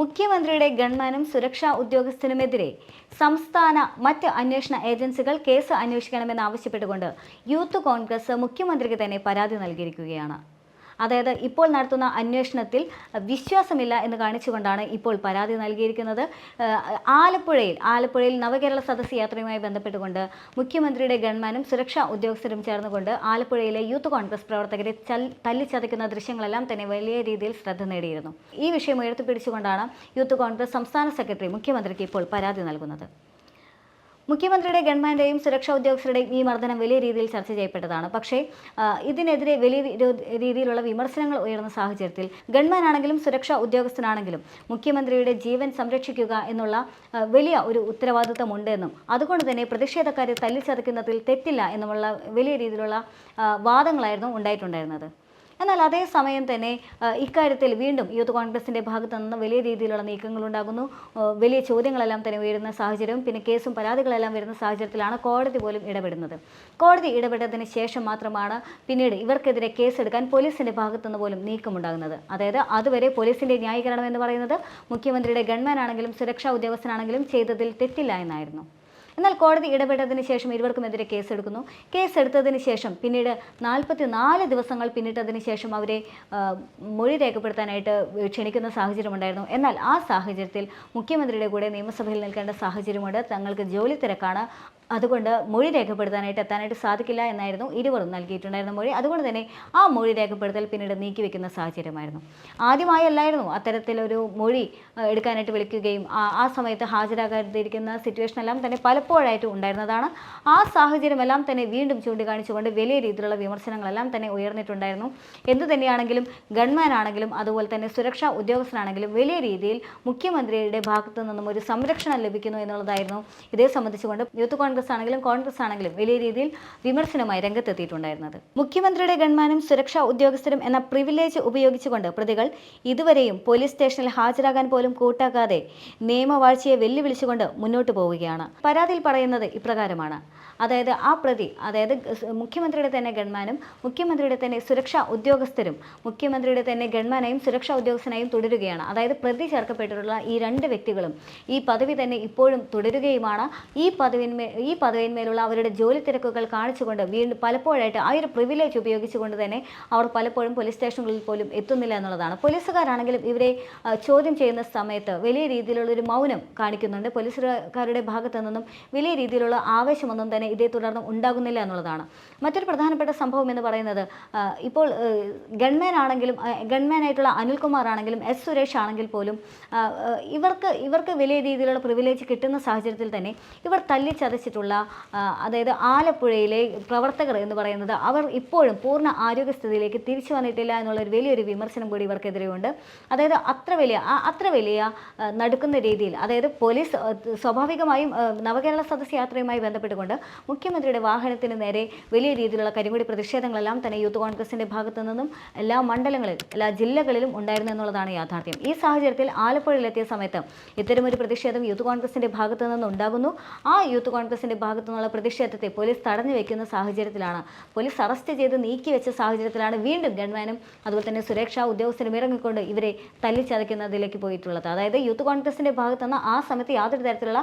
മുഖ്യമന്ത്രിയുടെ ഗൺമാനും സുരക്ഷാ ഉദ്യോഗസ്ഥനുമെതിരെ സംസ്ഥാന മറ്റ് അന്വേഷണ ഏജൻസികൾ കേസ് അന്വേഷിക്കണമെന്നാവശ്യപ്പെട്ടുകൊണ്ട് യൂത്ത് കോൺഗ്രസ് മുഖ്യമന്ത്രിക്ക് തന്നെ പരാതി നൽകിയിരിക്കുകയാണ്. അതായത് ഇപ്പോൾ നടത്തുന്ന അന്വേഷണത്തിൽ വിശ്വാസമില്ല എന്ന് കാണിച്ചുകൊണ്ടാണ് ഇപ്പോൾ പരാതി നൽകിയിരിക്കുന്നത്. ആലപ്പുഴയിൽ ആലപ്പുഴയിൽ നവകേരള സദസ് യാത്രയുമായി ബന്ധപ്പെട്ടുകൊണ്ട് മുഖ്യമന്ത്രിയുടെ ഗൺമാനും സുരക്ഷാ ഉദ്യോഗസ്ഥരും ചേർന്നുകൊണ്ട് ആലപ്പുഴയിലെ യൂത്ത് കോൺഗ്രസ് പ്രവർത്തകരെ തല്ലിച്ചതയ്ക്കുന്ന ദൃശ്യങ്ങളെല്ലാം തന്നെ വലിയ രീതിയിൽ ശ്രദ്ധ നേടിയിരുന്നു. ഈ വിഷയം ഉയർത്തിപ്പിടിച്ചുകൊണ്ടാണ് യൂത്ത് കോൺഗ്രസ് സംസ്ഥാന സെക്രട്ടറി മുഖ്യമന്ത്രിക്ക് ഇപ്പോൾ പരാതി നൽകുന്നത്. മുഖ്യമന്ത്രിയുടെ ഗവൺമെന്റിന്റെയും സുരക്ഷാ ഉദ്യോഗസ്ഥരുടെയും ഈ മർദ്ദനം വലിയ രീതിയിൽ ചർച്ച ചെയ്യപ്പെട്ടതാണ്. പക്ഷേ ഇതിനെതിരെ വലിയ രീതിയിലുള്ള വിമർശനങ്ങൾ ഉയർന്ന സാഹചര്യത്തിൽ ഗവൺമെന്റ് ആണെങ്കിലും സുരക്ഷാ ഉദ്യോഗസ്ഥനാണെങ്കിലും മുഖ്യമന്ത്രിയുടെ ജീവൻ സംരക്ഷിക്കുക എന്നുള്ള വലിയ ഒരു ഉത്തരവാദിത്തമുണ്ട് എന്നും അതുകൊണ്ട് തന്നെ പ്രതിഷേധക്കാരെ തല്ലിച്ചതക്കുന്നതിൽ തെറ്റില്ല എന്നുമുള്ള വലിയ രീതിയിലുള്ള വാദങ്ങളായിരുന്നു ഉണ്ടായിട്ടുണ്ടായിരുന്നത്. എന്നാൽ അതേസമയം തന്നെ ഇക്കാര്യത്തിൽ വീണ്ടും യൂത്ത് കോൺഗ്രസിന്റെ ഭാഗത്തു നിന്ന് വലിയ രീതിയിലുള്ള നീക്കങ്ങൾ ഉണ്ടാകുന്നു. വലിയ ചോദ്യങ്ങളെല്ലാം തന്നെ ഉയരുന്ന സാഹചര്യവും പിന്നെ കേസും പരാതികളെല്ലാം വരുന്ന സാഹചര്യത്തിലാണ് കോടതി പോലും ഇടപെടുന്നത്. കോടതി ഇടപെട്ടതിന് ശേഷം മാത്രമാണ് പിന്നീട് ഇവർക്കെതിരെ കേസെടുക്കാൻ പോലീസിന്റെ ഭാഗത്തു നിന്ന് പോലും നീക്കമുണ്ടാകുന്നത്. അതായത് അതുവരെ പോലീസിന്റെ ന്യായീകരണം എന്ന് പറയുന്നത് മുഖ്യമന്ത്രിയുടെ ഗൺമാൻ ആണെങ്കിലും സുരക്ഷാ ഉദ്യോഗസ്ഥനാണെങ്കിലും ചെയ്തതിൽ തെറ്റില്ല എന്നായിരുന്നു. എന്നാൽ കോടതി ഇടപെട്ടതിന് ശേഷം ഇരുവർക്കുമെതിരെ കേസെടുക്കുന്നു. കേസെടുത്തതിന് ശേഷം പിന്നീട് നാൽപ്പത്തി നാല് ദിവസങ്ങൾ പിന്നിട്ടതിന് ശേഷം അവരെ മൊഴി രേഖപ്പെടുത്താനായിട്ട് ക്ഷണിക്കുന്ന സാഹചര്യമുണ്ടായിരുന്നു. എന്നാൽ ആ സാഹചര്യത്തിൽ മുഖ്യമന്ത്രിയുടെ കൂടെ നിയമസഭയിൽ നിൽക്കേണ്ട സാഹചര്യമുണ്ട്. തങ്ങൾക്ക് ജോലി തിരക്കാണ്. അതുകൊണ്ട് മൊഴി രേഖപ്പെടുത്താനായിട്ട് എത്താനായിട്ട് സാധിക്കില്ല എന്നായിരുന്നു ഇരുവരും നൽകിയിട്ടുണ്ടായിരുന്ന മൊഴി. അതുകൊണ്ട് തന്നെ ആ മൊഴി രേഖപ്പെടുത്തൽ പിന്നീട് നീക്കിവെക്കുന്ന സാഹചര്യമായിരുന്നു. ആദ്യമായി അല്ലായിരുന്നു അത്തരത്തിലൊരു മൊഴി എടുക്കാനായിട്ട് വിളിക്കുകയും ആ സമയത്ത് ഹാജരാകാതിരിക്കുന്ന സിറ്റുവേഷൻ എല്ലാം തന്നെ പലപ്പോഴായിട്ട് ഉണ്ടായിരുന്നതാണ്. ആ സാഹചര്യമെല്ലാം തന്നെ വീണ്ടും ചൂണ്ടിക്കാണിച്ചുകൊണ്ട് വലിയ രീതിയിലുള്ള വിമർശനങ്ങളെല്ലാം തന്നെ ഉയർന്നിട്ടുണ്ടായിരുന്നു. എന്തു തന്നെയാണെങ്കിലും ഗൺമാൻ ആണെങ്കിലും അതുപോലെ തന്നെ സുരക്ഷാ ഉദ്യോഗസ്ഥനാണെങ്കിലും വലിയ രീതിയിൽ മുഖ്യമന്ത്രിയുടെ ഭാഗത്തു നിന്നും ഒരു സംരക്ഷണം ലഭിക്കുന്നു എന്നുള്ളതായിരുന്നു. ഇതേ സംബന്ധിച്ചുകൊണ്ട് യൂത്ത് കോൺഗ്രസ് ആണെങ്കിലും കോൺഗ്രസ് ആണെങ്കിലും വലിയ രീതിയിൽ വിമർശനമായി രംഗത്തെത്തിയിട്ടുണ്ടായിരുന്നത്. മുഖ്യമന്ത്രിയുടെ ഗൺമാനും സുരക്ഷാ ഉദ്യോഗസ്ഥരും എന്ന പ്രിവിലേജ് ഉപയോഗിച്ചുകൊണ്ട് പ്രതികൾ ഇതുവരെയും പോലീസ് സ്റ്റേഷനിൽ ഹാജരാകാൻ പോലും കൂട്ടാക്കാതെ നിയമവാഴ്ചയെ വെല്ലുവിളിച്ചുകൊണ്ട് മുന്നോട്ട് പോവുകയാണ്. പരാതിയിൽ പറയുന്നത് ഇപ്രകാരമാണ്. അതായത് ആ പ്രതി അതായത് മുഖ്യമന്ത്രിയുടെ തന്നെ ഗൺമാനും മുഖ്യമന്ത്രിയുടെ തന്നെ സുരക്ഷാ ഉദ്യോഗസ്ഥരും മുഖ്യമന്ത്രിയുടെ തന്നെ ഗൺമാനായും സുരക്ഷാ ഉദ്യോഗസ്ഥനായും തുടരുകയാണ്. അതായത് പ്രതി ചേർക്കപ്പെട്ടിട്ടുള്ള ഈ രണ്ട് വ്യക്തികളും ഈ പദവി തന്നെ ഇപ്പോഴും തുടരുകയുമാണ്. ഈ പദവിന്മേ ഈ പദവിന്മേലുള്ള അവരുടെ ജോലി തിരക്കുകൾ കാണിച്ചുകൊണ്ട് വീണ്ടും പലപ്പോഴായിട്ട് ആ ഒരു പ്രിവിലേജ് ഉപയോഗിച്ചുകൊണ്ട് തന്നെ അവർ പലപ്പോഴും പോലീസ് സ്റ്റേഷനുകളിൽ പോലും എത്തുന്നില്ല എന്നുള്ളതാണ്. പോലീസുകാരാണെങ്കിലും ഇവരെ ചോദ്യം ചെയ്യുന്ന സമയത്ത് വലിയ രീതിയിലുള്ള ഒരു മൗനം കാണിക്കുന്നുണ്ട്. പോലീസുകാരുടെ ഭാഗത്തു നിന്നും വലിയ രീതിയിലുള്ള ആവേശമൊന്നും തന്നെ ഇതേ തുടർന്ന് ഉണ്ടാകുന്നില്ല എന്നുള്ളതാണ്. മറ്റൊരു പ്രധാനപ്പെട്ട സംഭവം എന്ന് പറയുന്നത് ഇപ്പോൾ ഗൺമാൻ ആണെങ്കിലും ഗൺമാൻ ആയിട്ടുള്ള അനിൽകുമാർ ആണെങ്കിലും എസ് സുരേഷ് ആണെങ്കിൽ പോലും ഇവർക്ക് ഇവർക്ക് വലിയ രീതിയിലുള്ള പ്രിവിലേജ് കിട്ടുന്ന സാഹചര്യത്തിൽ തന്നെ ഇവർ തല്ലിച്ചതച്ചിട്ടുള്ള അതായത് ആലപ്പുഴയിലെ പ്രവർത്തകർ എന്ന് പറയുന്നത് അവർ ഇപ്പോഴും പൂർണ ആരോഗ്യസ്ഥിതിയിലേക്ക് തിരിച്ചു വന്നിട്ടില്ല എന്നുള്ള ഒരു വലിയൊരു വിമർശനം കൂടി ഇവർക്കെതിരെയുണ്ട്. അതായത് അത്ര വലിയ അത്ര വലിയ നടുക്കുന്ന രീതിയിൽ അതായത് പോലീസ് സ്വാഭാവികമായും നവകേരള സദസ് യാത്രയുമായി ബന്ധപ്പെട്ടുകൊണ്ട് മുഖ്യമന്ത്രിയുടെ വാഹനത്തിന് നേരെ വലിയ രീതിയിലുള്ള കരിങ്കൊടി പ്രതിഷേധങ്ങളെല്ലാം തന്നെ യൂത്ത് കോൺഗ്രസിന്റെ ഭാഗത്തു നിന്നും എല്ലാ മണ്ഡലങ്ങളിലും എല്ലാ ജില്ലകളിലും ഉണ്ടായിരുന്നു എന്നുള്ളതാണ് യാഥാർത്ഥ്യം. ഈ സാഹചര്യത്തിൽ ആലപ്പുഴയിലെത്തിയ സമയത്ത് ഇത്തരമൊരു പ്രതിഷേധം യൂത്ത് കോൺഗ്രസിന്റെ ഭാഗത്തു നിന്നും ഉണ്ടാകുന്നു. ആ യൂത്ത് കോൺഗ്രസിന്റെ ഭാഗത്തു നിന്നുള്ള പ്രതിഷേധത്തെ പോലീസ് തടഞ്ഞു വെക്കുന്ന സാഹചര്യത്തിലാണ്. പോലീസ് അറസ്റ്റ് ചെയ്ത് നീക്കി വെച്ച സാഹചര്യത്തിലാണ് വീണ്ടും ഗൺമാനും അതുപോലെ തന്നെ സുരക്ഷാ ഉദ്യോഗസ്ഥരും ഇറങ്ങിക്കൊണ്ട് ഇവരെ തല്ലിച്ചതയ്ക്കുന്നതിലേക്ക് പോയിട്ടുള്ളത്. അതായത് യൂത്ത് കോൺഗ്രസിന്റെ ഭാഗത്തു നിന്ന് ആ സമയത്ത് യാതൊരു തരത്തിലുള്ള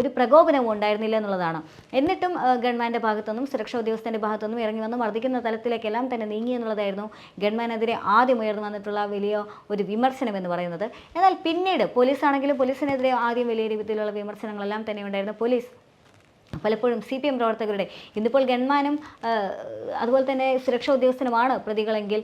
ഒരു പ്രകോപനവും ഉണ്ടായിരുന്നില്ല എന്നുള്ളതാണ്. എന്നിട്ടും ഗൺമാന്റെ ഭാഗത്തുനിന്നും സുരക്ഷാ ഉദ്യോഗസ്ഥന്റെ ഭാഗത്തുനിന്നും ഇറങ്ങി വന്ന് മർദ്ദിക്കുന്ന തലത്തിലേക്കെല്ലാം തന്നെ നീങ്ങി എന്നുള്ളതായിരുന്നു ഗൺമാനെതിരെ ആദ്യം ഉയർന്നു വന്നിട്ടുള്ള വലിയ ഒരു വിമർശനം എന്ന് പറയുന്നത്. എന്നാൽ പിന്നീട് പോലീസാണെങ്കിലും പോലീസിനെതിരെ ആദ്യം വലിയ രീതിയിലുള്ള വിമർശനങ്ങളെല്ലാം തന്നെ ഉണ്ടായിരുന്നു. പോലീസ് പലപ്പോഴും സി പി എം പ്രവർത്തകരുടെ ഇന്നിപ്പോൾ ഗൺമാനും അതുപോലെ തന്നെ സുരക്ഷാ ഉദ്യോഗസ്ഥനുമാണ് പ്രതികളെങ്കിൽ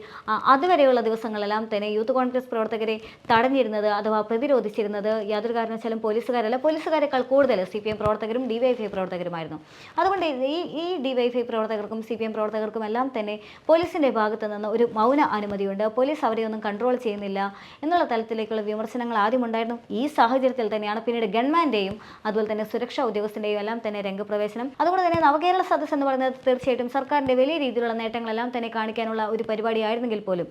അതുവരെയുള്ള ദിവസങ്ങളെല്ലാം തന്നെ യൂത്ത് കോൺഗ്രസ് പ്രവർത്തകരെ തടഞ്ഞിരുന്നത് അഥവാ പ്രതിരോധിച്ചിരുന്നത് യാതൊരു കാരണവശാലും പോലീസുകാരല്ല. പോലീസുകാരെക്കാൾ കൂടുതൽ സി പി എം പ്രവർത്തകരും ഡിവൈഎഫ്ഐ പ്രവർത്തകരുമായിരുന്നു. അതുകൊണ്ട് ഈ ഈ ഡിവൈഎഫ്ഐ പ്രവർത്തകർക്കും സി പി എം പ്രവർത്തകർക്കും എല്ലാം തന്നെ പോലീസിന്റെ ഭാഗത്ത് നിന്ന് ഒരു മൗന അനുമതിയുണ്ട്. പോലീസ് അവരെ ഒന്നും കൺട്രോൾ ചെയ്യുന്നില്ല എന്നുള്ള തലത്തിലേക്കുള്ള വിമർശനങ്ങൾ ആദ്യമുണ്ടായിരുന്നു ഈ സാഹചര്യത്തിൽ തന്നെയാണ് പിന്നീട് ഗൺമാന്റെയും അതുപോലെ തന്നെ സുരക്ഷാ ഉദ്യോഗസ്ഥന്റെയും എല്ലാം തന്നെ രംഗ പ്രവേശനം. അതുകൊണ്ട് തന്നെ നവകേരള സദസ് എന്ന് പറയുന്നത് തീർച്ചയായിട്ടും സർക്കാരിന്റെ വലിയ രീതിയിലുള്ള നേട്ടങ്ങളെല്ലാം തന്നെ കാണിക്കാനുള്ള ഒരു പരിപാടിയായിരുന്നെങ്കിൽ പോലും.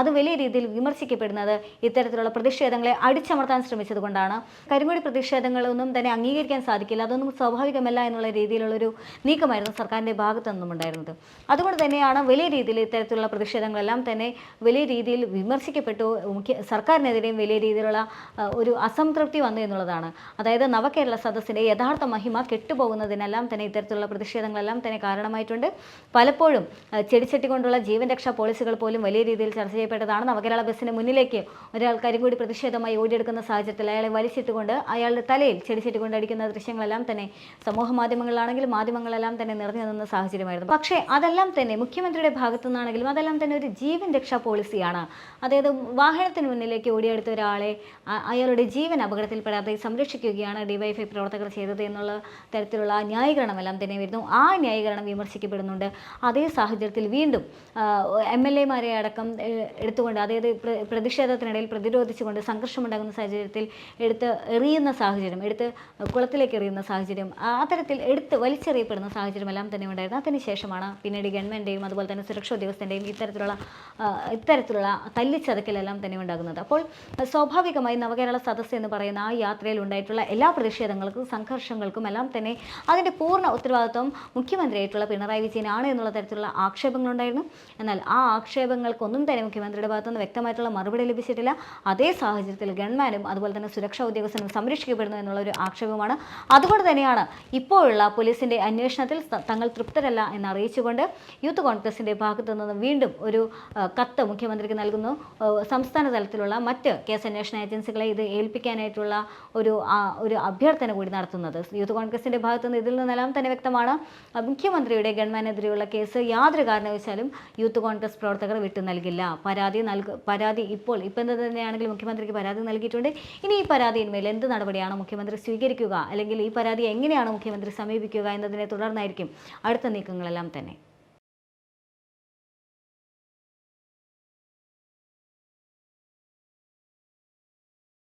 അത് വലിയ രീതിയിൽ വിമർശിക്കപ്പെടുന്നത് ഇത്തരത്തിലുള്ള പ്രതിഷേധങ്ങളെ അടിച്ചമർത്താൻ ശ്രമിച്ചത് കൊണ്ടാണ് കരിങ്കൊടി പ്രതിഷേധങ്ങളൊന്നും തന്നെ അംഗീകരിക്കാൻ സാധിക്കില്ല. അതൊന്നും സ്വാഭാവികമല്ല എന്നുള്ള രീതിയിലുള്ള ഒരു നീക്കമായിരുന്നു സർക്കാരിന്റെ ഭാഗത്തു നിന്നും ഉണ്ടായിരുന്നത്. അതുകൊണ്ട് തന്നെയാണ് വലിയ രീതിയിൽ ഇത്തരത്തിലുള്ള പ്രതിഷേധങ്ങളെല്ലാം തന്നെ വലിയ രീതിയിൽ വിമർശിക്കപ്പെട്ടു. മുഖ്യ സർക്കാരിനെതിരെയും വലിയ രീതിയിലുള്ള ഒരു അസംതൃപ്തി വന്നു എന്നുള്ളതാണ്. അതായത് നവകേരള സദസ്സിന്റെ യഥാർത്ഥ മഹിമ കെട്ടുപോകുന്നതിനെല്ലാം തന്നെ ഇത്തരത്തിലുള്ള പ്രതിഷേധങ്ങളെല്ലാം തന്നെ കാരണമായിട്ടുണ്ട്. പലപ്പോഴും ചെടിച്ചട്ടി കൊണ്ടുള്ള ജീവൻ രക്ഷാ പോളിസികൾ പോലും വലിയ രീതിയിൽ ചർച്ച ചെയ്യപ്പെട്ടതാണ് നവകേരള ബസ്സിന് മുന്നിലേക്ക് ഒരാൾ കരിങ്കൂടി പ്രതിഷേധമായി ഓടിയെടുക്കുന്ന സാഹചര്യത്തിൽ അയാളെ വലിച്ചിട്ടുകൊണ്ട് അയാളുടെ തലയിൽ ചെടിച്ചട്ടി കൊണ്ട് അടിക്കുന്ന ദൃശ്യങ്ങളെല്ലാം തന്നെ സമൂഹ മാധ്യമങ്ങളിലാണെങ്കിലും മാധ്യമങ്ങളെല്ലാം തന്നെ നിറഞ്ഞു നിന്ന സാഹചര്യമായിരുന്നു. പക്ഷേ അതെല്ലാം തന്നെ മുഖ്യമന്ത്രിയുടെ ഭാഗത്തു നിന്നാണെങ്കിലും അതെല്ലാം തന്നെ ഒരു ജീവൻ രക്ഷാ പോളിസിയാണ്. അതായത് വാഹനത്തിന് മുന്നിലേക്ക് ഓടിയെടുത്ത ഒരാളെ അയാളുടെ ജീവൻ അപകടത്തിൽപ്പെടാതെ സംരക്ഷിക്കുകയാണ് ഡിവൈഎഫ്ഐ പ്രവർത്തകർ ചെയ്തത് എന്നുള്ള തരത്തിലുള്ള ന്യായീകരണമെല്ലാം തന്നെ വരുന്നു. ആ ന്യായീകരണം വിമർശിക്കപ്പെടുന്നുണ്ട്. അതേ സാഹചര്യത്തിൽ വീണ്ടും എം എൽ എമാരെ അടക്കം എടുത്തുകൊണ്ട് അതായത് പ്ര- പ്രതിഷേധത്തിനിടയിൽ പ്രതിരോധിച്ചുകൊണ്ട് സംഘർഷമുണ്ടാകുന്ന സാഹചര്യത്തിൽ എടുത്ത് എറിയുന്ന സാഹചര്യം എടുത്ത് കുളത്തിലേക്ക് എറിയുന്ന സാഹചര്യം അത്തരത്തിൽ എടുത്ത് വലിച്ചെറിയപ്പെടുന്ന സാഹചര്യം എല്ലാം തന്നെ ഉണ്ടായിരുന്നു. അതിനുശേഷമാണ് പിന്നീട് ഗവൺമെന്റെയും അതുപോലെ തന്നെ സുരക്ഷാ ഉദ്യോഗസ്ഥന്റെയും ഇത്തരത്തിലുള്ള ഇത്തരത്തിലുള്ള തല്ലിച്ചതക്കലെല്ലാം തന്നെ ഉണ്ടാകുന്നത്. അപ്പോൾ സ്വാഭാവികമായി നവകേരള സദസ്സ് എന്ന് പറയുന്ന ആ യാത്രയിൽ ഉണ്ടായിട്ടുള്ള എല്ലാ പ്രതിഷേധങ്ങൾക്കും സംഘർഷങ്ങൾക്കും എല്ലാം തന്നെ അതിന്റെ പൂർണ ഉത്തരവാദിത്വം മുഖ്യമന്ത്രിയായിട്ടുള്ള പിണറായി വിജയനാണ് എന്നുള്ള തരത്തിലുള്ള ആക്ഷേപങ്ങളുണ്ടായിരുന്നു. എന്നാൽ ആ ആക്ഷേപങ്ങൾക്കൊന്നും തന്നെ മുഖ്യമന്ത്രിയുടെ ഭാഗത്തുനിന്ന് വ്യക്തമായിട്ടുള്ള മറുപടി ലഭിച്ചിട്ടില്ല. അതേ സാഹചര്യത്തിൽ ഗൺമാനും അതുപോലെ തന്നെ സുരക്ഷാ ഉദ്യോഗസ്ഥനും സംരക്ഷിക്കപ്പെടുന്നു എന്നുള്ള ഒരു ആക്ഷേപമാണ് അതുകൊണ്ട് തന്നെയാണ് ഇപ്പോഴുള്ള പോലീസിന്റെ അന്വേഷണത്തിൽ തങ്ങൾ തൃപ്തരല്ല എന്ന് അറിയിച്ചുകൊണ്ട് യൂത്ത് കോൺഗ്രസിന്റെ ഭാഗത്തു നിന്ന് വീണ്ടും ഒരു കത്ത് മുഖ്യമന്ത്രിക്ക് നൽകുന്നു. സംസ്ഥാന തലത്തിലുള്ള മറ്റ് കേസ് അന്വേഷണ ഏജൻസികളെ ഇത് ഏൽപ്പിക്കാനായിട്ടുള്ള ഒരു ഒരു അഭ്യർത്ഥന കൂടി നടത്തുന്നത് യൂത്ത് കോൺഗ്രസിന്റെ ഭാഗത്തു നിന്ന് ഇതിൽ നിന്നെല്ലാം തന്നെ വ്യക്തമാണ് മുഖ്യമന്ത്രിയുടെ ഗവൺമെന്റിനെതിരെയുള്ള കേസ് യാതൊരു കാരണവശാലും യൂത്ത് കോൺഗ്രസ് പ്രവർത്തകർ വിട്ടു നൽകില്ല. പരാതി നൽക പരാതി ഇപ്പോൾ ഇപ്പം തന്നെയാണെങ്കിൽ മുഖ്യമന്ത്രിക്ക് പരാതി നൽകിയിട്ടുണ്ട്. ഇനി ഈ പരാതിയിന്മേൽ എന്ത് നടപടിയാണ് മുഖ്യമന്ത്രി സ്വീകരിക്കുക? അല്ലെങ്കിൽ ഈ പരാതി എങ്ങനെയാണ് മുഖ്യമന്ത്രി സമീപിക്കുക എന്നതിനെ തുടർന്നായിരിക്കും അടുത്ത നീക്കങ്ങളെല്ലാം തന്നെ.